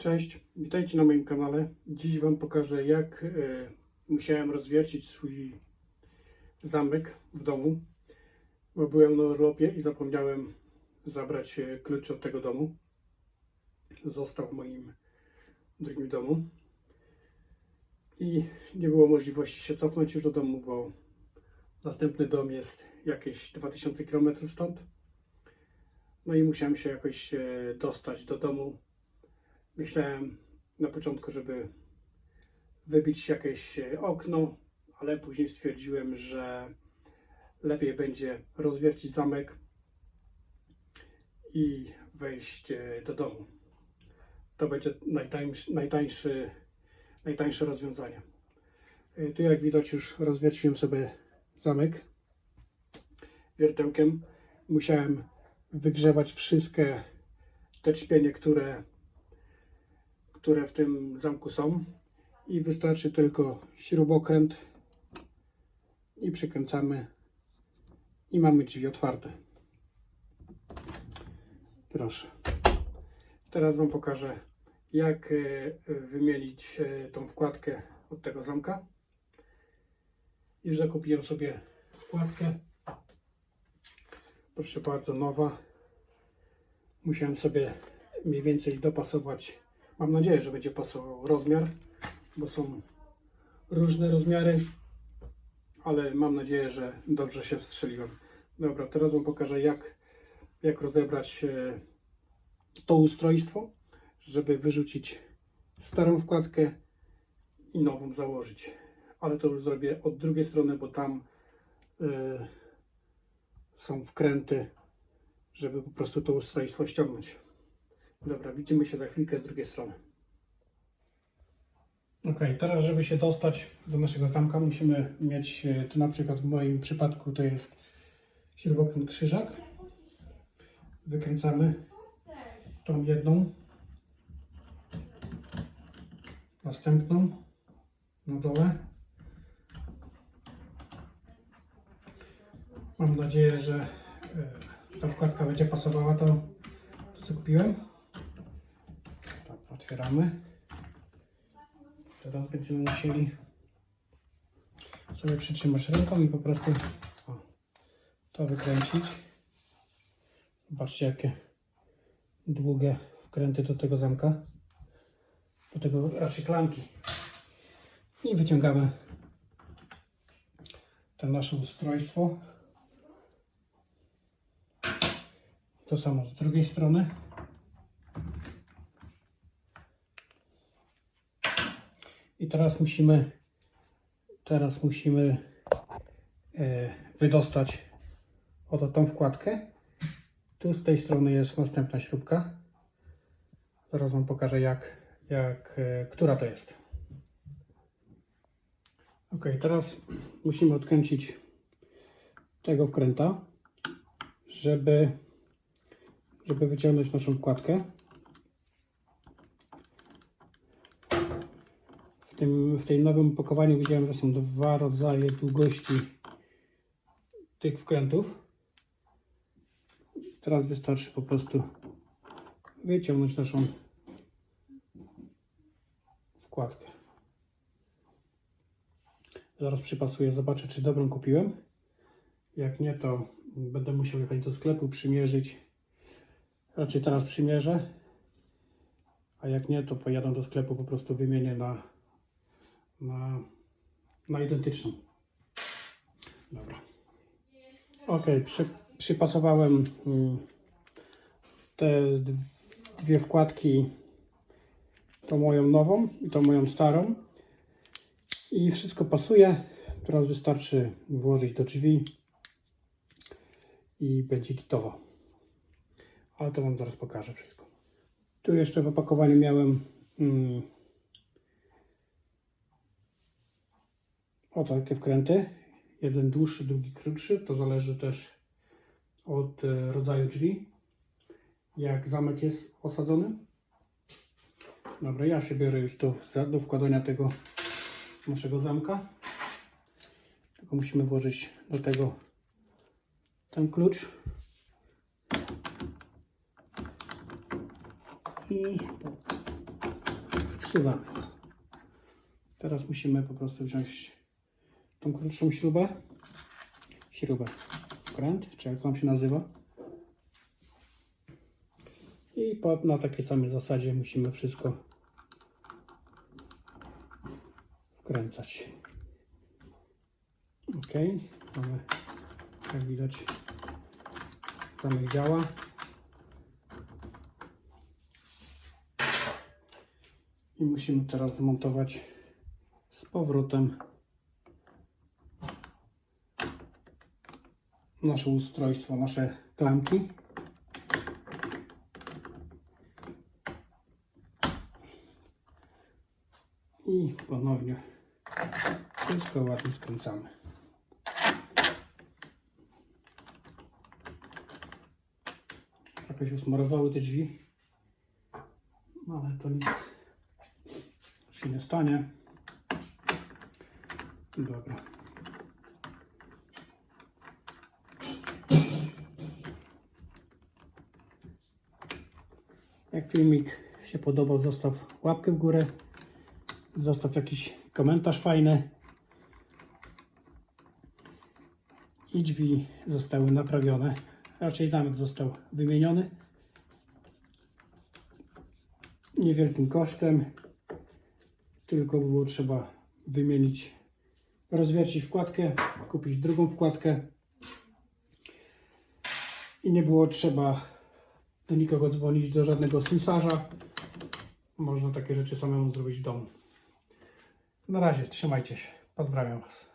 Cześć, witajcie na moim kanale. Dziś Wam pokażę jak e, musiałem rozwiercić swój zamek w domu, bo byłem na urlopie i zapomniałem zabrać e, klucz od tego domu. Został w moim drugim domu i nie było możliwości się cofnąć już do domu, bo następny dom jest jakieś 2000 km stąd. No i musiałem się jakoś e, dostać do domu Myślałem na początku, żeby wybić jakieś e, okno, ale później stwierdziłem, że lepiej będzie rozwiercić zamek i wejść e, do domu. To będzie najtańszy, najtańszy, najtańsze rozwiązanie. E, Tu jak widać już rozwierciłem sobie zamek wiertełkiem. Musiałem wygrzewać wszystkie te czpienie, które które w tym zamku są i wystarczy tylko śrubokręt i przykręcamy i mamy drzwi otwarte. Proszę. Teraz Wam pokażę jak e, wymienić e, tą wkładkę od tego zamka. Już zakupiłem sobie wkładkę. Proszę bardzo, nowa. Musiałem sobie mniej więcej dopasować Mam nadzieję, że będzie pasował rozmiar, bo są różne rozmiary, ale mam nadzieję, że dobrze się wstrzeliłem. Dobra, teraz Wam pokażę, jak, jak rozebrać e, to ustrojstwo, żeby wyrzucić starą wkładkę i nową założyć. Ale to już zrobię od drugiej strony, bo tam e, są wkręty, żeby po prostu to ustrojstwo ściągnąć. Dobra, widzimy się za chwilkę z drugiej strony. Ok, teraz żeby się dostać do naszego zamka musimy mieć, e, tu na przykład w moim przypadku to jest śrubokręt krzyżak. Wykręcamy tą jedną, następną na dole. Mam nadzieję, że e, ta wkładka będzie pasowała to, to co kupiłem. Otwieramy. Teraz będziemy musieli sobie przytrzymać ręką i po prostu o, to wykręcić. Zobaczcie jakie długie wkręty do tego zamka, do tego raczej klamki. I wyciągamy to nasze ustrojstwo. To samo z drugiej strony. I teraz musimy teraz musimy e, wydostać oto tą wkładkę. Tu z tej strony jest następna śrubka. Zaraz Wam pokażę jak, jak e, która to jest. Ok, teraz musimy odkręcić tego wkręta, żeby, żeby wyciągnąć naszą wkładkę. Tym, w tej nowym opakowaniu widziałem, że są dwa rodzaje długości tych wkrętów. Teraz wystarczy po prostu wyciągnąć naszą wkładkę. Zaraz przypasuję, zobaczę czy dobrą kupiłem. Jak nie, to będę musiał jechać do sklepu, przymierzyć. Raczej teraz przymierzę. A jak nie, to pojadę do sklepu, po prostu wymienię na, na, na identyczną. Dobra. Ok, przy, przypasowałem mm, te dwie wkładki, tą moją nową i tą moją starą. I wszystko pasuje. Teraz wystarczy włożyć do drzwi i będzie gitowo. Ale to Wam zaraz pokażę wszystko. Tu jeszcze w opakowaniu miałem mm, o takie wkręty. Jeden dłuższy, drugi krótszy. To zależy też od e, rodzaju drzwi. Jak zamek jest osadzony. Dobra, ja się biorę już do, do wkładania tego naszego zamka. Tylko musimy włożyć do tego ten klucz. I wsuwamy. Teraz musimy po prostu wziąć tą krótszą śrubę, śrubę, wkręt, czy jak on się nazywa. I po, na takiej samej zasadzie musimy wszystko wkręcać. Ok, mamy, jak widać, zamek działa. I musimy teraz zmontować z powrotem nasze ustrojstwo, nasze klamki. I ponownie wszystko ładnie skręcamy. Trochę się usmarowały te drzwi, no ale to nic się nie stanie. Dobra. Jak filmik się podobał, zostaw łapkę w górę. Zostaw jakiś komentarz fajny. I drzwi zostały naprawione. Raczej zamek został wymieniony. Niewielkim kosztem. Tylko było trzeba wymienić, rozwiercić wkładkę, kupić drugą wkładkę. I nie było trzeba do nikogo dzwonić, do żadnego ślusarza. Można takie rzeczy samemu zrobić w domu. Na razie, trzymajcie się. Pozdrawiam Was.